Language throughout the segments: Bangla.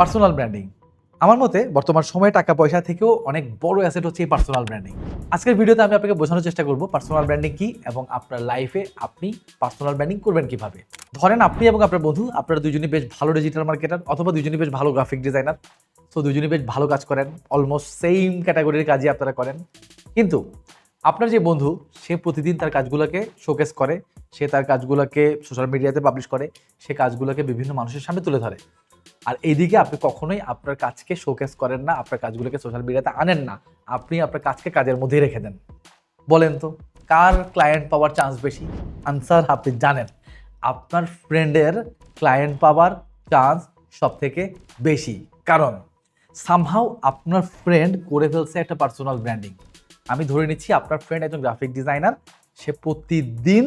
Personal branding. আমার মতে বর্তমান সময়ে টাকা পয়সা থেকেও অনেক বড় অ্যাসেট হচ্ছে এই পার্সোনাল ব্র্যান্ডিং। আজকের ভিডিওতে আমি আপনাকে বোঝানোর চেষ্টা করব পার্সোনাল ব্র্যান্ডিং কি এবং আপনার লাইফে আপনি পার্সোনাল ব্র্যান্ডিং করবেন কীভাবে। ধরেন আপনি এবং আপনার বন্ধু, আপনারা দুজনই বেশ ভালো ডিজিটাল মার্কেটার অথবা দুজনই বেশ ভালো গ্রাফিক ডিজাইনার সো দুজনই বেশ ভালো কাজ করেন অলমোস্ট সেম ক্যাটাগরির কাজই আপনারা করেন। কিন্তু আপনার যে বন্ধু, সে প্রতিদিন তার কাজগুলোকে শোকেস করে, সে তার কাজগুলোকে সোশ্যাল মিডিয়াতে পাবলিশ করে, সে কাজগুলোকে বিভিন্ন মানুষের সামনে তুলে ধরে। আর এইদিকে আপনি কখনোই আপনার কাজকে শোকেস করেন না, আপনার কাজগুলোকে সোশ্যাল মিডিয়াতে আনেন না। আপনি আপনার কাজকে কাজের মধ্যেই রেখে দেন। বলেন তো, কার ক্লায়েন্ট পাওয়ার চান্স বেশি? আনসার আপনি জানেন। আপনার ফ্রেন্ডের ক্লায়েন্ট পাওয়ার চান্স সব থেকে বেশি। কারণ সামহাও আপনার ফ্রেন্ড করে ফেলছে একটা পার্সোনাল ব্র্যান্ডিং আমি ধরে নিচ্ছি, আপনার ফ্রেন্ড একজন গ্রাফিক ডিজাইনার সে প্রতিদিন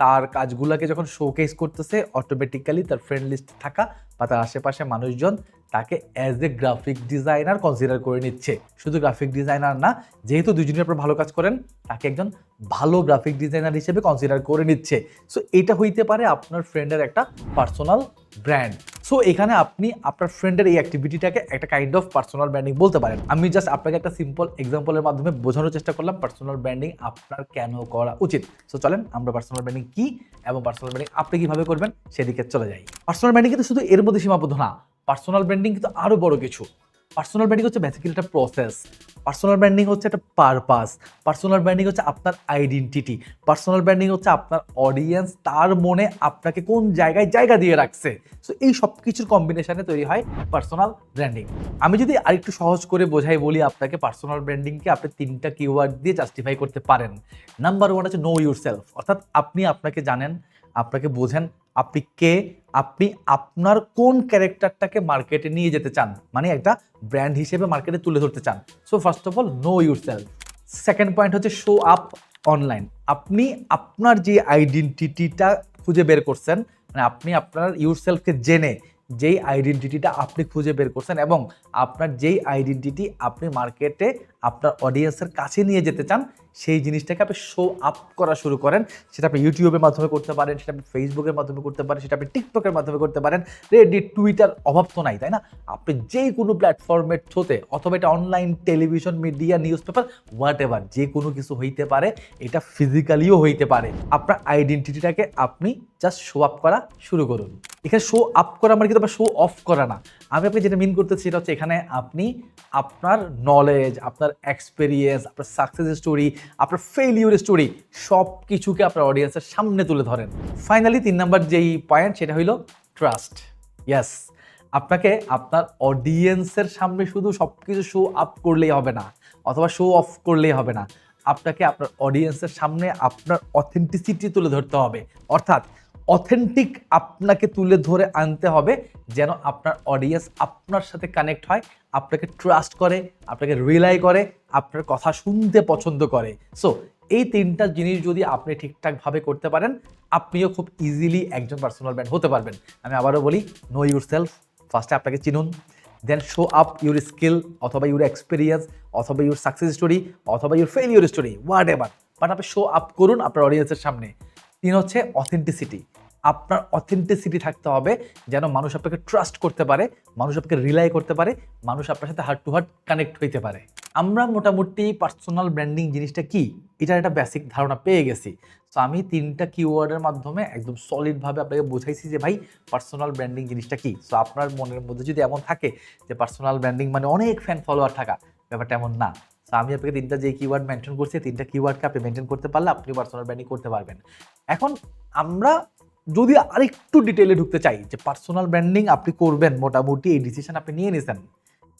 তার কাজগুলোকে যখন শোকেস করতেছে অটোমেটিক্যালি তার ফ্রেন্ড লিস্ট থাকা বা তার আশেপাশে মানুষজন তাকে as a graphic designer consider করে নিচ্ছে। শুধু গ্রাফিক ডিজাইনার না, যেহেতু দুজনে আপনার ভালো কাজ করেন, তাকে একজন ভালো গ্রাফিক ডিজাইনার হিসেবে কনসিডার করে নিচ্ছে। সো এটা হইতে পারে আপনার ফ্রেন্ডের একটা পার্সোনাল ব্র্যান্ড সো এখানে আপনি আপনার ফ্রেন্ডের এই অ্যাক্টিভিটিটাকে একটা কাইন্ড অফ পার্সোনাল ব্র্যান্ডিং বলতে পারেন। আমি জাস্ট আপনাকে একটা সিম্পল এক্সাম্পলের মাধ্যমে বোঝানোর চেষ্টা করলাম পার্সোনাল ব্র্যান্ডিং আপনার কেন করা উচিত। সো চলেন আমরা পার্সোনাল ব্র্যান্ডিং কি এবং পার্সোনাল ব্র্যান্ডিং আপনি কীভাবে করবেন সেদিকে চলে যাই। পার্সোনাল ব্র্যান্ডিং কিন্তু শুধু এর মধ্যে সীমাবদ্ধ না পার্সোনাল ব্র্যান্ডিং কিন্তু আরও বড় কিছু। পার্সোনাল ব্র্যান্ডিং হচ্ছে বেসিক্যালি একটা প্রসেস পার্সোনাল ব্র্যান্ডিং হচ্ছে একটা পারপাস পার্সোনাল ব্র্যান্ডিং হচ্ছে আপনার আইডেন্টিটি পার্সোনাল ব্র্যান্ডিং হচ্ছে আপনার অডিয়েন্স তার মনে আপনাকে কোন জায়গায় জায়গা দিয়ে রাখছে। সো এই সব কিছুর কম্বিনেশনে তৈরি হয় পার্সোনাল ব্র্যান্ডিং আমি যদি আরেকটু সহজ করে বোঝাই বলি আপনাকে পার্সোনাল ব্র্যান্ডিংকে আপনি তিনটা কিওয়ার্ড দিয়ে জাস্টিফাই করতে পারেন। নাম্বার ওয়ান হচ্ছে নো ইউর সেলফ অর্থাৎ আপনি আপনাকে জানেন, আপনাকে বোঝেন, আপনি কে আপনি আপনার কোন ক্যারেক্টারটাকে মার্কেটে নিয়ে যেতে চান? মানে একটা ব্র্যান্ড হিসেবে মার্কেটে তুলে ধরতে চান। So first of all know yourself second point হচ্ছে শো আপ অনলাইন আপনি আপনার যে আইডেন্টিটিটা খুঁজে বের করছেন মানে আপনি আপনার ইউর সেলফকে জেনে যেই আইডেন্টিটিটা আপনি খুঁজে বের করছেন এবং আপনার যেই আইডেন্টিটি আপনি মার্কেটে আপনার অডিয়েন্সের কাছে নিয়ে যেতে চান, সেই জিনিসটাকে আপনি শো আপ করা শুরু করেন। সেটা আপনি ইউটিউবের মাধ্যমে করতে পারেন, সেটা আপনি ফেসবুকের মাধ্যমে করতে পারেন, সেটা আপনি টিকটকের মাধ্যমে করতে পারেন। রেডিট টুইটার অভাব তো নাই, তাই না? আপনি যেই কোনো প্ল্যাটফর্মের থ্রোতে অথবা এটা online television media newspaper whatever যে কোনো কিছু হইতে পারে, এটা ফিজিক্যালিও হইতে পারে। আপনার আইডেন্টিটিটাকে আপনি জাস্ট শো আপ করা শুরু করুন। এখানে শো আপ করা মানে কিন্তু শো অফ করা না। আমি আপনাকে যেটা মিন করতেছি সেটা হচ্ছে এখানে আপনি আপনার নলেজ আপনার এক্সপিরিয়েন্স আপনার সাকসেস স্টোরি আপনার ফেলিউর স্টোরি সব কিছুকে আপনার অডিয়েন্সের সামনে তুলে ধরেন। ফাইনালি তিন নাম্বার যেই পয়েন্ট সেটা হইল ট্রাস্ট ইয়াস আপনাকে আপনার অডিয়েন্সের সামনে শুধু সব কিছু শো আপ করলেই হবে না, অথবা শো অফ করলেই হবে না। আপনাকে আপনার অডিয়েন্সের সামনে আপনার অথেন্টিসিটি তুলে ধরতে হবে। অর্থাৎ অথেন্টিক আপনাকে তুলে ধরে আনতে হবে যেন আপনার অডিয়েন্স আপনার সাথে কানেক্ট হয়, আপনাকে ট্রাস্ট করে, আপনাকে রিলাই করে, আপনার কথা শুনতে পছন্দ করে। সো এই তিনটা জিনিস যদি আপনি ঠিকঠাকভাবে করতে পারেন, আপনিও খুব ইজিলি একজন পার্সোনাল ব্র্যান্ড হতে পারবেন। আমি আবারও বলি নো ইউর সেলফ ফার্স্টে আপনাকে চিনুন then show up your skill অথবা ইউর এক্সপিরিয়েন্স অথবা ইউর সাকসেস স্টোরি অথবা your failure story whatever but আপনি শো আপ করুন আপনার অডিয়েন্সের সামনে। তিন হচ্ছে অথেন্টিসিটি আপনার অথেন্টিসিটি থাকতে হবে যেন মানুষ আপনাকে ট্রাস্ট করতে পারে, মানুষ আপনাকে রিলাই করতে পারে, মানুষ আপনার সাথে হার্ট টু হার্ট কানেক্ট হইতে পারে। আমরা মোটামুটি পার্সোনাল ব্র্যান্ডিং জিনিসটা কি? এটার একটা বেসিক ধারণা পেয়ে গেছি। তো আমি তিনটা কিওয়ার্ডের মাধ্যমে একদম সলিডভাবে আপনাকে বোঝাইছি যে, ভাই পার্সোনাল ব্র্যান্ডিং জিনিসটা কি? সো আপনার মনের মধ্যে যদি এমন থাকে যে পার্সোনাল ব্র্যান্ডিং মানে অনেক ফ্যান ফলোয়ার থাকা, ব্যাপারটা এমন না। তো আমি আপনাকে তিনটা যে কিওয়ার্ড মেনশন করছি, তিনটা কিওয়ার্ডকে আপনি মেনটেন করতে পারলে আপনি পার্সোনাল ব্র্যান্ডিং করতে পারবেন। এখন আমরা যদি আরেকটু ডিটেলে ঢুকতে চাই যে পার্সোনাল ব্র্যান্ডিং আপনি করবেন মোটামুটি, এই ডিসিশন আপনি নিয়ে নিয়েছেন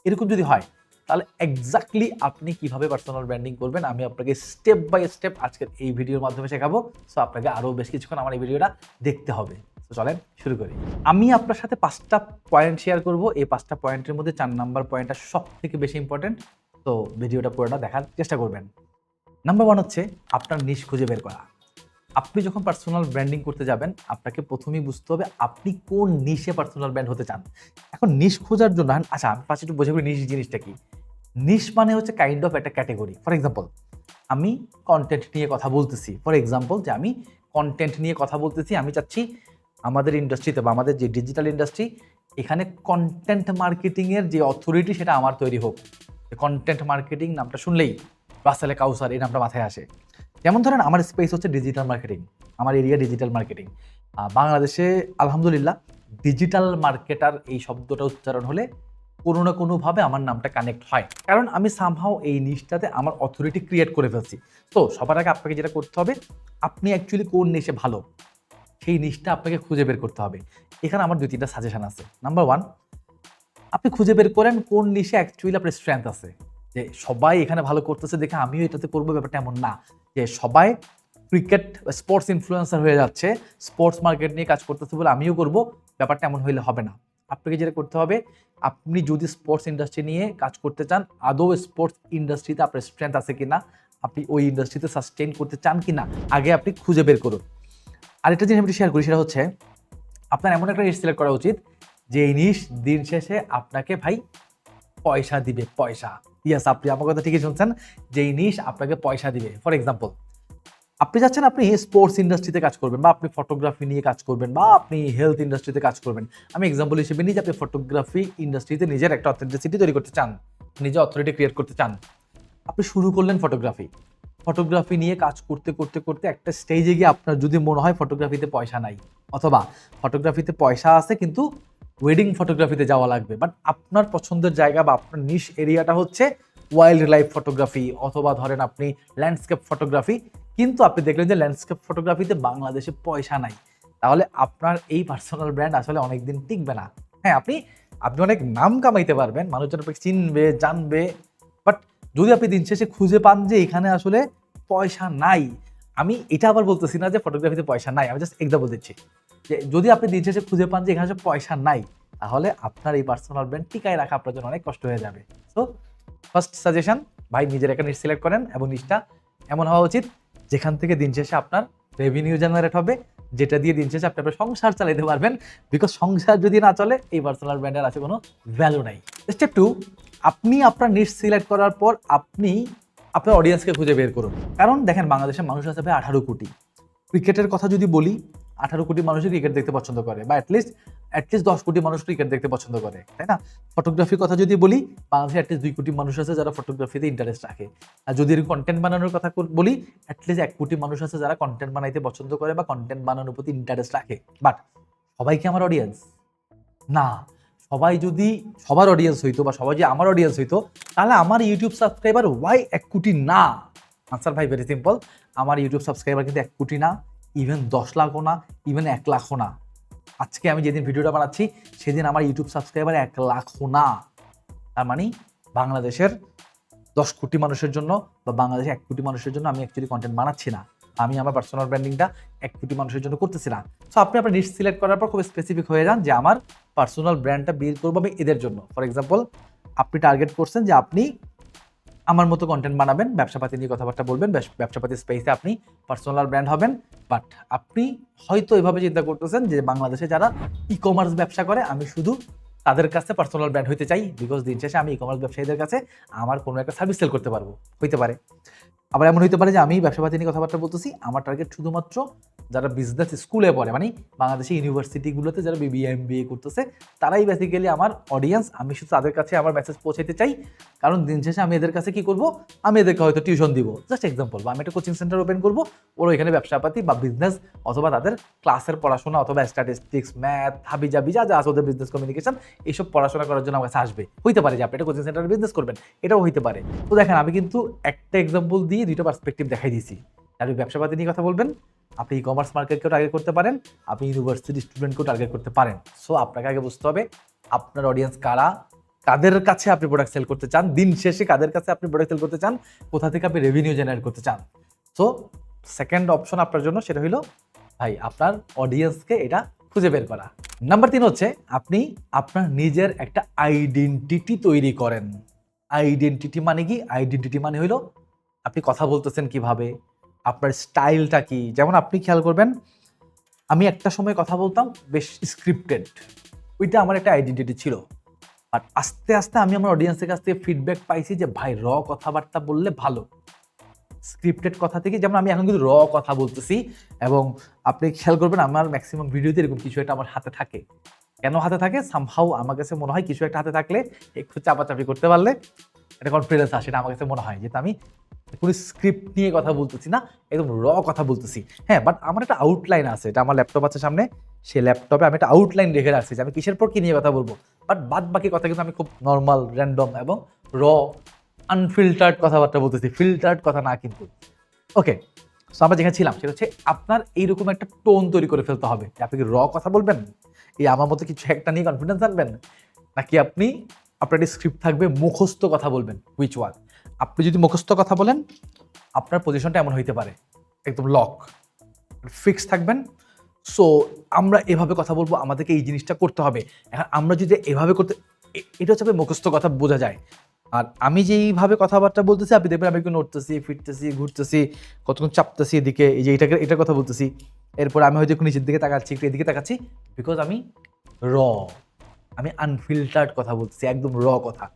এরকম যদি হয়, তাহলে এক্স্যাক্টলি আপনি কীভাবে পার্সোনাল ব্র্যান্ডিং করবেন আমি আপনাকে স্টেপ বাই স্টেপ আজকের এই ভিডিওর মাধ্যমে শেখাবো। সো আপনাকে আরও বেশ কিছুক্ষণ আমার এই ভিডিওটা দেখতে হবে। তো চলেন শুরু করি। আমি আপনার সাথে পাঁচটা পয়েন্ট শেয়ার করব। এই পাঁচটা পয়েন্টের মধ্যে চার নাম্বার পয়েন্টটা সব থেকে বেশি ইম্পর্টেন্ট তো ভিডিওটা পুরোটা দেখার চেষ্টা করবেন। নাম্বার ওয়ান হচ্ছে, আপনার নিশ খুঁজে বের করা। আপনি যখন পার্সোনাল ব্র্যান্ডিং করতে যাবেন, আপনাকে প্রথমেই বুঝতে হবে আপনি কোন নিশে পার্সোনাল ব্র্যান্ড হতে চান। এখন নিশ খোঁজার জন্য আচ্ছা আমি পাশে একটু বোঝা নিশ জিনিসটা কি। নিশ মানে হচ্ছে কাইন্ড অফ একটা ক্যাটেগরি ফর এক্সাম্পল আমি কন্টেন্ট নিয়ে কথা বলতেছি। ফর এক্সাম্পল যে আমি কন্টেন্ট নিয়ে কথা বলতেছি, আমি চাচ্ছি আমাদের ইন্ডাস্ট্রিতে বা আমাদের যে ডিজিটাল ইন্ডাস্ট্রি এখানে কন্টেন্ট মার্কেটিংয়ের যে অথরিটি সেটা আমার তৈরি হোক। কন্টেন্ট মার্কেটিং নামটা শুনলেই, রাসেলে কাউসার এই নামটা মাথায় আসে। যেমন ধরেন আমার স্পেস হচ্ছে ডিজিটাল মার্কেটিং আমার এরিয়া ডিজিটাল মার্কেটিং বাংলাদেশে আলহামদুলিল্লাহ ডিজিটাল মার্কেটার এই শব্দটা উচ্চারণ হলে কোনো না কোনোভাবে আমার নামটা কানেক্ট হয়। কারণ আমি সামহাও এই নিশটাতে আমার অথরিটি ক্রিয়েট করে ফেলছি। তো সবার আগে আপনাকে যেটা করতে হবে, আপনি অ্যাকচুয়ালি কোন নিশে ভালো, সেই নিশটা আপনাকে খুঁজে বের করতে হবে। এখানে আমার দুই তিনটা সাজেশন আছে। নাম্বার ওয়ান আপনি খুঁজে বের করেন কোন নিশে অ্যাকচুয়ালি আপনার স্ট্রেংথ আছে। যে সবাই এখানে ভালো করতেছে দেখে আমিও এটাতে করব, ব্যাপারটা এমন না। যে সবাই ক্রিকেট স্পোর্টস ইনফ্লুয়েন্সার হয়ে যাচ্ছে স্পোর্টস মার্কেট নিয়ে কাজ করতেছে বলে আমিও করব, ব্যাপারটা এমন হইলে হবে না। আপনাকে যেটা করতে হবে, আপনি যদি স্পোর্টস ইন্ডাস্ট্রি নিয়ে কাজ করতে চান, আদৌ স্পোর্টস ইন্ডাস্ট্রিতে আপনার স্ট্রেংথ আছে কি না আপনি ওই ইন্ডাস্ট্রিতে সাস্টেইন করতে চান কি না আগে আপনি খুঁজে বের করুন। আরেকটা জিনিস আমি শেয়ার করি, সেটা হচ্ছে, আপনার এমন একটা নিশ সিলেক্ট করা উচিত, যে এই দিন শেষে আপনাকে ভাই পয়সা দিবে, পয়সা। ইয়াস আপনি আমার কথা ঠিকই শুনছেন। যে এই নিশ আপনাকে পয়সা দিবে। ফর এক্সাম্পল আপনি যাচ্ছেন আপনি স্পোর্টস ইন্ডাস্ট্রিতে কাজ করবেন, বা আপনি ফটোগ্রাফি নিয়ে কাজ করবেন, বা আপনি হেলথ ইন্ডাস্ট্রিতে কাজ করবেন। আমি এক্সাম্পল হিসেবে নিই যে আপনি ফটোগ্রাফি ইন্ডাস্ট্রিতে নিজের একটা অথেন্টিসিটি তৈরি করতে চান, নিজে অথরিটি ক্রিয়েট করতে চান। আপনি শুরু করলেন ফটোগ্রাফি ফটোগ্রাফি নিয়ে কাজ করতে করতে করতে একটা স্টেজে গিয়ে আপনার যদি মনে হয় ফটোগ্রাফিতে পয়সা নাই, অথবা ফটোগ্রাফিতে পয়সা আছে কিন্তু ওয়েডিং ফটোগ্রাফিতে যাওয়া লাগবে। বাট আপনার পছন্দের জায়গা বা আপনার নিশ এরিয়াটা হচ্ছে ওয়াইল্ড লাইফ ফটোগ্রাফি অথবা ধরেন আপনি ল্যান্ডস্কেপ ফটোগ্রাফি কিন্তু আপনি দেখলেন যে ল্যান্ডস্কেপ ফটোগ্রাফিতে বাংলাদেশে পয়সা নাই। তাহলে আপনার এই পার্সোনাল ব্র্যান্ড আসলে অনেকদিন টিকবে না। হ্যাঁ আপনি আপনি অনেক নাম কামাইতে পারবেন, মানুষজন আপনাকে চিনবে, জানবে। বাট যদি আপনি দিন শেষে খুঁজে পান যে এখানে আসলে পয়সা নাই, আমি এটা আবার বলতেছি না যে ফটোগ্রাফিতে পয়সা নাই, আমি জাস্ট এক্সাম্পল দিচ্ছি। যে যদি আপনি দিন শেষে খুঁজে পান যে এখানে পয়সা নাই, তাহলে আপনার এই পার্সোনাল ব্র্যান্ড টিকায় রাখা আপনার জন্য অনেক কষ্ট হয়ে যাবে। সো ফার্স্ট সাজেশন ভাই নিজের একটা নিশ সিলেক্ট করেন এবং নিশটা এমন হওয়া উচিত, যেখান থেকে দিন শেষে আপনার রেভিনিউ জেনারেট হবে, যেটা দিয়ে দিন শেষে আপনি আপনার সংসার চালাতে পারবেন। বিকজ সংসার যদি না চলে, এই পার্সোনাল ব্র্যান্ডের আছে কোনো ভ্যালু নাই। স্টেপ টু আপনি আপনার নিশ সিলেক্ট করার পর আপনি আপনার অডিয়েন্সকে খুঁজে বের করুন। কারণ দেখেন, বাংলাদেশের মানুষ আছে ভাই আঠারো কোটি। ক্রিকেটের কথা যদি বলি আঠারো কোটি মানুষই ক্রিকেট দেখতে পছন্দ করে, বা অ্যাটলিস্ট অ্যাটলিস্ট দশ কোটি মানুষ ক্রিকেট দেখতে পছন্দ করে, তাই না? ফটোগ্রাফির কথা যদি বলি, বাংলাদেশে অ্যাটলিস্ট দুই কোটি মানুষ আছে যারা ফটোগ্রাফিতে ইন্টারেস্ট রাখে। আর যদি কন্টেন্ট বানানোর কথা বলি অ্যাটলিস্ট এক কোটি মানুষ আছে যারা কন্টেন্ট বানাইতে পছন্দ করে বা কন্টেন্ট বানানোর প্রতি ইন্টারেস্ট রাখে। বাট সবাই কি আমার অডিয়েন্স না। সবাই যদি সবার অডিয়েন্স হইতো বা সবাই যদি আমার অডিয়েন্স হইতো, তাহলে আমার ইউটিউব সাবস্ক্রাইবার ওয়াই এক কোটি না? আনসার ভাই ভেরি সিম্পল আমার ইউটিউব সাবস্ক্রাইবার কিন্তু এক কোটি না। ইভেন দশ লাখও না ইভেন এক লাখও না। আজকে আমি যেদিন ভিডিওটা বানাচ্ছি, সেদিন আমার ইউটিউব সাবস্ক্রাইবার এক লাখও না। তার মানে বাংলাদেশের দশ কোটি মানুষের জন্য বা বাংলাদেশের এক কোটি মানুষের জন্য আমি অ্যাকচুয়ালি কন্টেন্ট বানাচ্ছি না। আমি আমার পার্সোনাল ব্র্যান্ডিংটা এক কোটি মানুষের জন্য করতেছি না। সো আপনি আপনার নিট সিলেক্ট করার পর খুব স্পেসিফিক হয়ে যান যে আমার পার্সোনাল ব্র্যান্ডটা বিল্ড করব আমি এদের জন্য। ফর এক্সাম্পল আপনি টার্গেট করছেন যে আপনি আমার মতো কন্টেন্ট বানাবেন, ব্যবসাপাতি নিয়ে কথাবার্তা বলবেন ব্যবস- ব্যবসাপাতি স্পেসে আপনি পার্সোনাল ব্র্যান্ড হবেন বাট আপনি হয়তো এভাবে চিন্তা করতেছেন যে বাংলাদেশে যারা ই কমার্স ব্যবসা করে, আমি শুধু তাদের কাছে পার্সোনাল ব্র্যান্ড হইতে চাই বিকজ দিন শেষে আমি ই কমার্স ব্যবসায়ীদের কাছে আমার কোনো একটা সার্ভিস সেল করতে পারব, হইতে পারে। আবার এমন হইতে পারে যে আমি ব্যবসাপাতি নিয়ে কথাবার্তা বলতেছি, আমার টার্গেট শুধুমাত্র যারা বিজনেস স্কুলে পড়ে মানে বাংলাদেশি ইউনিভার্সিটিগুলোতে যারা বিবিএ এম বিএ করতেছে, তারাই বেসিক্যালি আমার অডিয়েন্স আমি শুধু তাদের কাছে আমার মেসেজ পৌঁছাতে চাই। কারণ দিন শেষে আমি এদের কাছে কি করব? আমি এদেরকে হয়তো টিউশন দিব। জাস্ট এক্সাম্পল বা আমি একটা কোচিং সেন্টার ওপেন করব, ওরা এখানে ব্যবসাপাতি বা বিজনেস অথবা তাদের ক্লাসের পড়াশোনা অথবা স্ট্যাটিস্টিক্স ম্যাথ হাবি জাবি যা যা আছে ওদের বিজনেস কমিউনিকেশন এইসব পড়াশোনা করার জন্য আমার কাছে আসবে। হইতে পারে যে আপনি একটা কোচিং সেন্টারে বিজনেস করবেন, এটাও হইতে পারে। তো দেখেন, আমি কিন্তু একটা এক্সাম্পল দিয়ে দুইটা পার্সপেক্টিভ দেখাই দিয়েছি। আপনি ব্যবসাপাতি নিয়ে কথা বলবেন, আপনি ই কমার্স মার্কেটকেও টার্গেট করতে পারেন, আপনি ইউনিভার্সিটি স্টুডেন্টকেও টার্গেট করতে পারেন। সো আপনাকে আগে বুঝতে হবে, আপনার অডিয়েন্স কারা, কাদের কাছে আপনি প্রোডাক্ট সেল করতে চান, দিন শেষে কাদের কাছে আপনি প্রোডাক্ট সেল করতে চান, কোথা থেকে আপনি রেভিনিউ জেনারেট করতে চান। সো সেকেন্ড অপশন আপনার জন্য সেটা হলো ভাই, আপনার অডিয়েন্সকে এটা খুঁজে বের করা। নাম্বার তিন হচ্ছে, আপনি আপনার নিজের একটা আইডেন্টিটি তৈরি করেন। আইডেন্টিটি মানে কি? আইডেন্টিটি মানে হলো আপনি কথা বলতেছেন কীভাবে? আপনার স্টাইলটা কি? যেমন আপনি খেয়াল করবেন, আমি একটা সময় কথা বলতাম, বেশ স্ক্রিপ্টেড ওইটা আমার একটা আইডেন্টিটি ছিল। আর আস্তে আস্তে আমি আমার অডিয়েন্সের কাছ থেকে ফিডব্যাক পাইছি যে, ভাই র কথাবার্তা বললে ভালো। স্ক্রিপ্টেড কথা থেকে, যেমন আমি এখন কিন্তু র কথা বলতেছি এবং আপনি খেয়াল করবেন, আমার ম্যাক্সিমাম ভিডিওতে এরকম কিছু একটা আমার হাতে থাকে। কেন হাতে থাকে? সামহাও আমার কাছে মনে হয় কিছু একটা হাতে থাকলে একটু চাপাচাপি করতে পারলে একটা কনফিডেন্স আসে, এটা আমার কাছে মনে হয়। যেহেতু আমি কোনো স্ক্রিপ্ট নিয়ে কথা বলতেছি না, একদম র কথা বলতেছি। হ্যাঁ বাট আমার একটা আউটলাইন আছে, এটা আমার ল্যাপটপ আছে সামনে। সেই ল্যাপটপে আমি একটা আউটলাইন রেখে রাখছি যে আমি কিসের পর কি নিয়ে কথা বলব। বাট বাদ বাকি কথা কিন্তু আমি খুব নর্মাল র্যান্ডম এবং র আনফিল্টার্ড কথাবার্তা বলতেছি ফিল্টার্ড কথা না কিন্তু। ওকে সো আমরা যেখানে ছিলাম, সেটা হচ্ছে আপনার এইরকম একটা টোন তৈরি করে ফেলতে হবে। আপনি কি র কথা বলবেন? এই আমার মতো কিছু একটা নিয়ে কনফিডেন্স আনবেন? নাকি আপনি আপনার একটি স্ক্রিপ্ট থাকবে, মুখস্থ কথা বলবেন হুইচ ওয়ান আপনি যদি মুখস্থ কথা বলেন, আপনার পজিশনটা এমন হইতে পারে, একদম লক ফিক্স থাকবেন। সো আমরা এভাবে কথা বলব, আমাদেরকে এই জিনিসটা করতে হবে। এখন আমরা যদি এভাবে করতে এটা হচ্ছে মুখস্থ কথা বোঝা যায়। আর আমি যেইভাবে কথাবার্তা বলতেছি, আপনি দেখবেন আমি একটু নড়তেছি, ফিরতেছি, ঘুরতেছি, কতক্ষণ চাপতেছি এদিকে, এই যে এটাকে, এটার কথা বলতেছি। এরপর আমি হয়তো একটু নিচের দিকে তাকাচ্ছি, একটু এদিকে তাকাচ্ছি বিকজ আমি র আমি আনফিল্টার্ড কথা বলতেছি, একদম র কথা।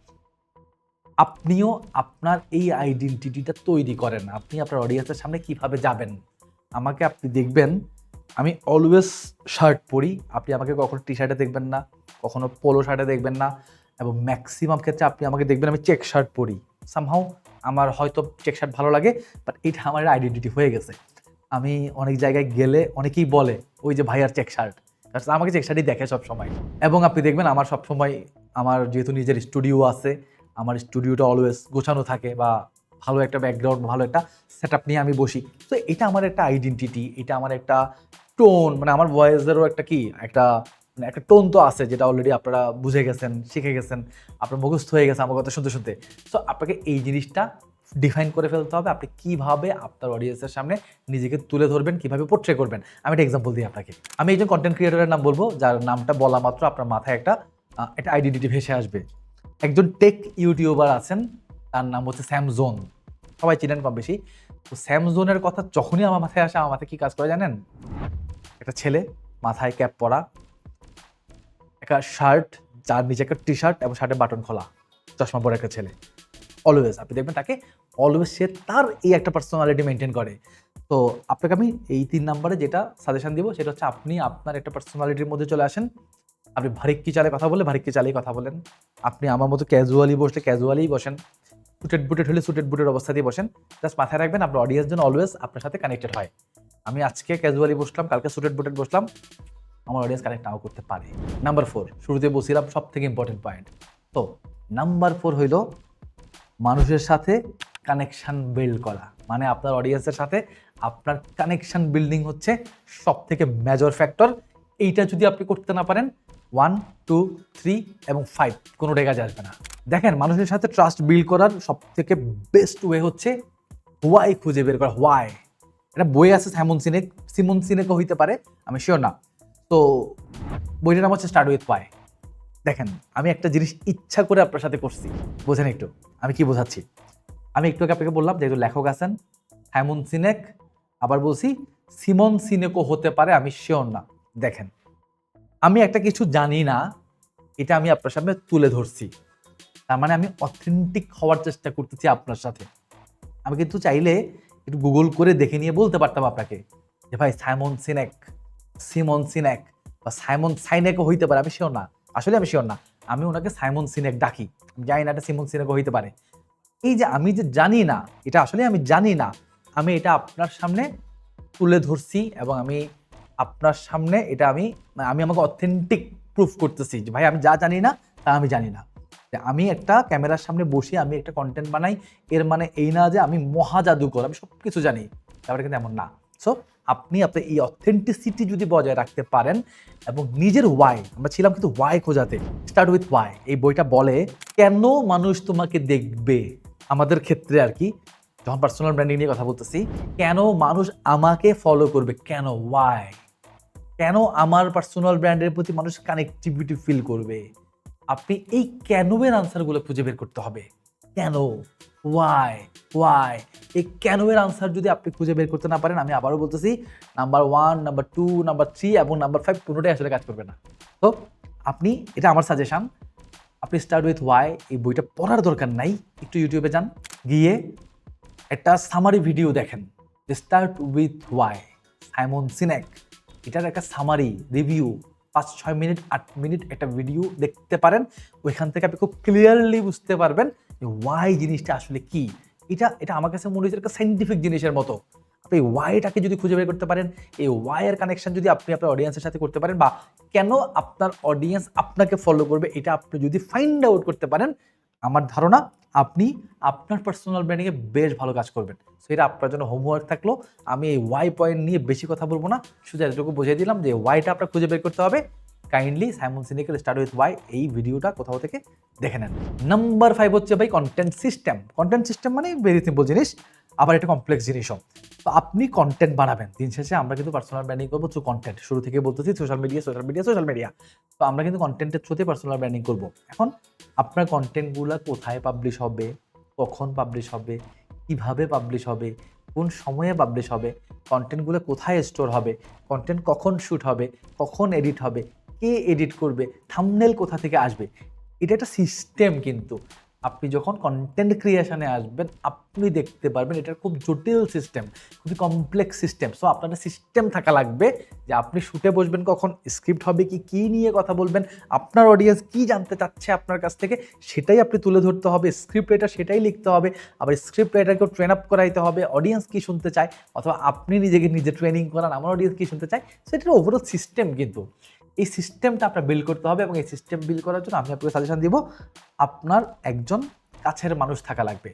আপনিও আপনার এই আইডেন্টিটিটা তৈরি করেন আপনি আপনার অডিয়েন্সের সামনে কীভাবে যাবেন? আমাকে আপনি দেখবেন, আমি অলওয়েজ শার্ট পরি। আপনি আমাকে কখনো টি শার্টে দেখবেন না, কখনো পোলো শার্টে দেখবেন না, এবং ম্যাক্সিমাম ক্ষেত্রে আপনি আমাকে দেখবেন, আমি চেক শার্ট পরি। সামহাও আমার হয়তো চেক শার্ট ভালো লাগে বাট এটা আমার আইডেন্টিটি হয়ে গেছে। আমি অনেক জায়গায় গেলে অনেকেই বলে, ওই যে ভাইয়ার চেক শার্ট আমাকে চেক শার্টই দেখে সব সময় এবং আপনি দেখবেন আমার সব সময় আমার যেহেতু নিজের স্টুডিও আছে, আমার স্টুডিওটা অলওয়েজ গোছানো থাকে বা ভালো একটা ব্যাকগ্রাউন্ড ভালো একটা সেট নিয়ে আমি বসি। তো এটা আমার একটা আইডেন্টিটি এটা আমার একটা টোন মানে আমার ভয়েসেরও একটা কি, একটা মানে একটা টোন তো আছে যেটা অলরেডি আপনারা বুঝে গেছেন, শিখে গেছেন, আপনার মুখস্থ হয়ে গেছে আমার কথা শুনতে শুনতে। সো আপনাকে এই জিনিসটা ডিফাইন করে ফেলতে হবে আপনি কীভাবে আপনার অডিয়েন্সের সামনে নিজেকে তুলে ধরবেন, কীভাবে পোট্রে করবেন। আমি একটা এক্সাম্পল দিই আপনাকে। আমি একজন কন্টেন্ট ক্রিয়েটরের নাম বলব, যার নামটা বলা মাত্র আপনার মাথায় একটা একটা আইডেন্টিটি ভেসে আসবে। একজন টেক ইউটিউবার আছেন, তার নাম হচ্ছে স্যামজোন সবাই চিনেন কম বেশি। তো স্যামজোনের কথা যখনই আমার মাথায় আসে, আমার মাথায় কি কাজ করে জানেন? একটা ছেলে, মাথায় ক্যাপ পরা, একটা শার্ট যার নিচে একটা টি শার্ট এবং শার্টের বাটন খোলা। চশমা পরে একটা ছেলে। অলওয়েজ আপনি দেখবেন তাকে অলওয়েজ সে তার এই একটা পার্সোনালিটি মেনটেন করে। তো আপনাকে আমি এই তিন নম্বরে যেটা সাজেশন দিব, সেটা হচ্ছে আপনি আপনার একটা পার্সোনালিটির মধ্যে চলে আসেন। আপনি ভারিক্কি চালে কথা বলে ভারিক্কি চালেই কথা বলেন। আপনি আমার মতো ক্যাজুয়ালি বসলে ক্যাজুয়ালি বসেন। সুটেড বুটেড হলে সুটেড বুটের অবস্থা দিয়ে বসেন। জাস্ট মাথায় রাখবেন, আপনার অডিয়েন্স যেন অলওয়েজ আপনার সাথে কানেক্টেড হয়। আমি আজকে ক্যাজুয়ালি বসলাম, কালকে সুটেড বুটেড বসলাম। আমার অডিয়েন্স কানেক্ট নাও করতে পারে। নাম্বার ফোর শুরুতে বসিলাম সব থেকে ইম্পর্টেন্ট পয়েন্ট তো নাম্বার ফোর হইল মানুষের সাথে কানেকশন বিল্ড করা। মানে আপনার অডিয়েন্সের সাথে আপনার কানেকশন বিল্ডিং হচ্ছে সব থেকে মেজর ফ্যাক্টর এইটা যদি আপনি করতে না পারেন ওয়ান টু থ্রি এবং ফাইভ কোনো কাজে আসবে না। দেখেন, মানুষের সাথে ট্রাস্ট বিল্ড করার সব থেকে বেস্ট ওয়ে হচ্ছে হোয়াই খুঁজে বের করা। হোয়াই এটা বই আছে সাইমন সিনেক সিমন সিনেকও হইতে পারে, আমি শিওর না। তো বইটার নাম হচ্ছে স্টার্ট উইথ ওয়াই দেখেন, আমি একটা জিনিস ইচ্ছা করে আপনার সাথে করছি। বোঝেন একটু, আমি কি বোঝাচ্ছি? আমি একটু আপনাকে বললাম, যেহেতু লেখক আছেন সাইমন সিনেক, আবার বলছি, সিমন সিনেকও হতে পারে, আমি শিওর না। দেখেন, আমি একটা কিছু জানি না, এটা আমি আপনার সামনে তুলে ধরছি। তার মানে আমি অথেন্টিক হওয়ার চেষ্টা করতেছি আপনার সাথে। আমি কিন্তু চাইলে একটু গুগল করে দেখে নিয়ে বলতে পারতাম আপনাকে যে, ভাই, সাইমন সিনেক, সিমন সিনেক বা সাইমন সাইনেকও হইতে পারে, আমি শিওর না। আসলে আমি শিওর না। আমি ওনাকে সাইমন সিনেক ডাকি। জানি না এটা সিমন সিনেক হইতে পারে। এই যে আমি যে জানি না, এটা আসলে আমি জানি না, আমি এটা আপনার সামনে তুলে ধরছি এবং আমি আপনার সামনে এটা আমি আমি আমাকে অথেন্টিক প্রুফ করতেছি যে, ভাই, আমি যা জানি না, তা আমি জানি না। আমি একটা ক্যামেরার সামনে বসে আমি একটা কন্টেন্ট বানাই, এর মানে এই না যে আমি মহা জাদুকর, আমি সব কিছু জানি। তারপরে কিন্তু এমন না। সো আপনি আপনার এই অথেন্টিসিটি যদি বজায় রাখতে পারেন এবং নিজের ওয়াই আমরা ছিলাম কিন্তু ওয়াই খোঁজাতে। স্টার্ট উইথ ওয়াই এই বইটা বলে, কেন মানুষ তোমাকে দেখবে? আমাদের ক্ষেত্রে আর কি, যখন পার্সোনাল ব্র্যান্ডিং নিয়ে কথা বলতেছি, কেন মানুষ আমাকে ফলো করবে? কেন? ওয়াই কেন আমার পার্সোনাল ব্র্যান্ডের প্রতি মানুষ কানেক্টিভিটি ফিল করবে? আপনি এই কেনবের আনসারগুলো খুঁজে বের করতে হবে। কেন? ওয়াই ওয়াই এই কেনবের আনসার যদি আপনি খুঁজে বের করতে না পারেন, আমি আবারও বলতেছি number one number two number three এবং নাম্বার ফাইভ কোনোটাই আসলে কাজ করবে না। তো আপনি, এটা আমার সাজেশান আপনি স্টার্ট উইথ ওয়াই এই বইটা পড়ার দরকার নাই, একটু ইউটিউবে যান, গিয়ে একটা সামারি ভিডিও দেখেন। Start with why Simon Sinek এটার একটা সামারি রিভিউ পাঁচ, ছয় মিনিট, আট মিনিট একটা ভিডিও দেখতে পারেন। ওইখান থেকে আপনি খুব ক্লিয়ারলি বুঝতে পারবেন যে ওয়াই জিনিসটা আসলে কি। এটা এটা আমার কাছে মনে হয়েছে একটা সাইন্টিফিক জিনিসের মতো। আপনি ওয়াইটাকে যদি খুঁজে বের করতে পারেন, এই ওয়াইয়ের কানেকশন যদি আপনি আপনার অডিয়েন্সের সাথে করতে পারেন বা কেন আপনার অডিয়েন্স আপনাকে ফলো করবে, এটা আপনি যদি ফাইন্ড আউট করতে পারেন আমার ধারণা আপনি আপনার পার্সোনাল ব্র্যান্ডিংয়ে বেশ ভালো কাজ করবেন। সো এটা আপনার জন্য হোমওয়ার্ক থাকল। আমি এই ওয়াই পয়েন্ট নিয়ে বেশি কথা বলব না। শুধু এতটুকু বুঝিয়ে দিলাম যে ওয়াইটা আপনার খুঁজে বের করতে হবে। Kindly Simon Sinek start with why এই ভিডিওটা কোথাও থেকে দেখে নেন। নাম্বার ফাইভ হচ্ছে ভাই কন্টেন্ট সিস্টেম কন্টেন্ট সিস্টেম মানে ভেরি সিম্পল জিনিস। আবার এটা কমপ্লেক্স জিনিসও তো আপনি কন্টেন্ট বানাবেন। দিন শেষে আমরা কিন্তু পার্সোনাল ব্র্যান্ডিং করব থ্রু কন্টেন্ট শুরু থেকে বলতেছি social media social media social media তো আমরা কিন্তু কন্টেন্টের থ্রুতে পার্সোনাল ব্র্যান্ডিং করব। এখন আপনার কন্টেন্টগুলো কোথায় পাবলিশ হবে? কখন পাবলিশ হবে? কীভাবে পাবলিশ হবে? কোন সময়ে পাবলিশ হবে? কন্টেন্টগুলো কোথায় স্টোর হবে? কন্টেন্ট কখন শ্যুট হবে? কখন এডিট হবে? কে এডিট করবে? থামনেল কোথা থেকে আসবে? এটা একটা সিস্টেম কিন্তু। আপনি যখন কন্টেন্ট ক্রিয়েশনে আসবেন, আপনি দেখতে পারবেন এটা খুব জটিল সিস্টেম খুবই কমপ্লেক্স সিস্টেম সো আপনার সিস্টেম থাকা লাগবে যে আপনি শুটে বসবেন কখন স্ক্রিপ্ট হবে কি, কী নিয়ে কথা বলবেন, আপনার অডিয়েন্স কি জানতে চাচ্ছে আপনার কাছ থেকে, সেটাই আপনি তুলে ধরতে হবে স্ক্রিপ্ট রাইটার সেটাই লিখতে হবে, আবার স্ক্রিপ্ট রাইটারকেও ট্রেন আপ করাইতে হবে অডিয়েন্স কী শুনতে চায়, অথবা আপনি নিজেকে নিজে ট্রেনিং করান, আমার অডিয়েন্স কী শুনতে চায়, সেটার ওভারঅল সিস্টেম কিন্তু। এই সিস্টেমটা আপনার বিল্ড করতে হবে এবং এই সিস্টেম বিল্ড করার জন্য আমি আপনাকে সাজেশন দিব, আপনার একজন কাছের মানুষ থাকা লাগবে,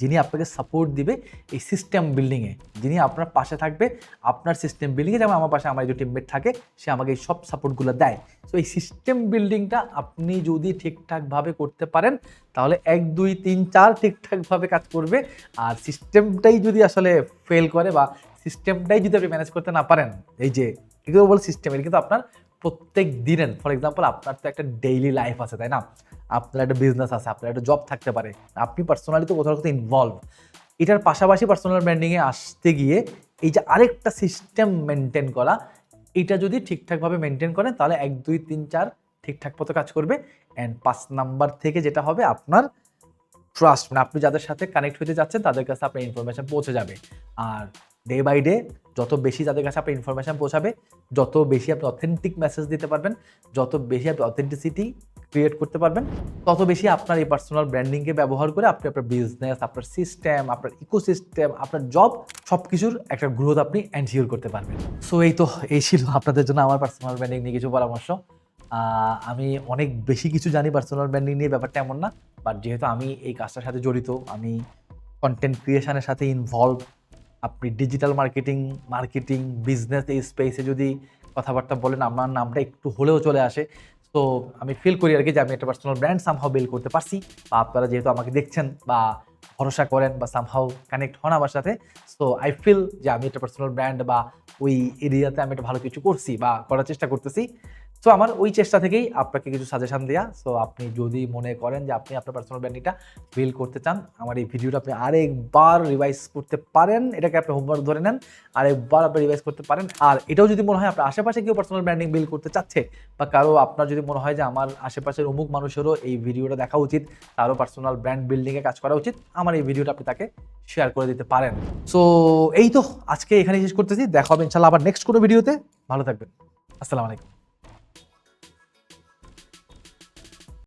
যিনি আপনাকে সাপোর্ট দিবে এই সিস্টেম বিল্ডিংয়ে যিনি আপনার পাশে থাকবে, আপনার সিস্টেম বিল্ডিংয়ে যেমন আমার পাশে আমার যে টিমমেট থাকে, সে আমাকে এই সব সাপোর্টগুলো দেয়। তো এই সিস্টেম বিল্ডিংটা আপনি যদি ঠিকঠাকভাবে করতে পারেন, তাহলে এক, দুই, তিন, চার ঠিকঠাকভাবে কাজ করবে। আর সিস্টেমটাই যদি আসলে ফেল করে বা সিস্টেমটাই যদি আপনি ম্যানেজ করতে না পারেন, এই যে, এগুলো বল সিস্টেম এটা কিন্তু আপনার প্রত্যেক দিনের ফর এক্সাম্পল আপনার তো একটা ডেইলি লাইফ আছে, তাই না? আপনার একটা বিজনেস আছে, আপনার একটা জব থাকতে পারে, আপনি পার্সোনালি তো কোথাও কোথাও ইনভলভ এটার পাশাপাশি পার্সোনাল ব্র্যান্ডিংয়ে আসতে গিয়ে এই যে আরেকটা সিস্টেম মেনটেন করা, এটা যদি ঠিকঠাকভাবে মেনটেন করেন, তাহলে এক, দুই, তিন, চার ঠিকঠাক মতো কাজ করবে। অ্যান্ড পাঁচ নাম্বার থেকে যেটা হবে আপনার ট্রাস্ট মানে আপনি যাদের সাথে কানেক্ট হতে যাচ্ছেন, তাদের কাছে আপনার ইনফরমেশন পৌঁছে যাবে। আর ডে বাই ডে যত বেশি তাদের কাছে আপনার ইনফরমেশান পৌঁছাবে, যত বেশি আপনি অথেন্টিক মেসেজ দিতে পারবেন, যত বেশি আপনি অথেন্টিসিটি ক্রিয়েট করতে পারবেন, তত বেশি আপনার এই পার্সোনাল ব্র্যান্ডিংকে ব্যবহার করে আপনি আপনার বিজনেস আপনার সিস্টেম আপনার ইকোসিস্টেম আপনার জব সব কিছুর একটা গ্রোথ আপনি এনশিওর করতে পারবেন। সো এই তো, এই ছিল আপনাদের জন্য আমার পার্সোনাল ব্র্যান্ডিং নিয়ে কিছু পরামর্শ। আমি অনেক বেশি কিছু জানি পার্সোনাল ব্র্যান্ডিং নিয়ে, ব্যাপারটা এমন না বাট যেহেতু আমি এই কাজটার সাথে জড়িত, আমি কন্টেন্ট ক্রিয়েশনের সাথে ইনভলভ আপনি ডিজিটাল মার্কেটিং মার্কেটিং বিজনেস এই স্পেসে যদি কথাবার্তা বলেন, আমার নামটা একটু হলেও চলে আসে। তো আমি ফিল করি আর কি যে আমি একটা পার্সোনাল ব্র্যান্ড সামহাও বিল্ড করতে পারছি। বা আপনারা যেহেতু আমাকে দেখছেন বা ভরসা করেন বা সামহাও কানেক্ট হন আমার সাথে সো আই ফিল যে আমি একটা পার্সোনাল ব্র্যান্ড বা ওই এরিয়াতে আমি একটা ভালো কিছু করছি বা করার চেষ্টা করতেছি। সো আমার ওই চেষ্টা থেকেই আপনাকে কিছু সাজেশন দেওয়া সো আপনি যদি মনে করেন যে আপনি আপনার পার্সোনাল ব্র্যান্ডিংটা বিল্ড করতে চান, আমার এই ভিডিওটা আপনি আরেকবার রিভাইজ করতে পারেন। এটাকে আপনি হোমওয়ার্ক ধরে নেন, আরেকবার আপনি রিভাইজ করতে পারেন। আর এটাও যদি মনে হয় আপনার আশেপাশে কেউ পার্সোনাল ব্র্যান্ডিং বিল্ড করতে চাচ্ছে বা কারও আপনার যদি মনে হয় যে আমার আশেপাশের অমুক মানুষেরও এই ভিডিওটা দেখা উচিত, তারও পার্সোনাল ব্র্যান্ড বিল্ডিংয়ে কাজ করা উচিত, আমার এই ভিডিওটা আপনি তাকে শেয়ার করে দিতে পারেন। সো এই তো আজকে এখানে শেষ করতেছি। দেখা হবে ইনশাল্লাহ আবার নেক্সট কোনো ভিডিওতে ভালো থাকবেন। আসসালামু আলাইকুম।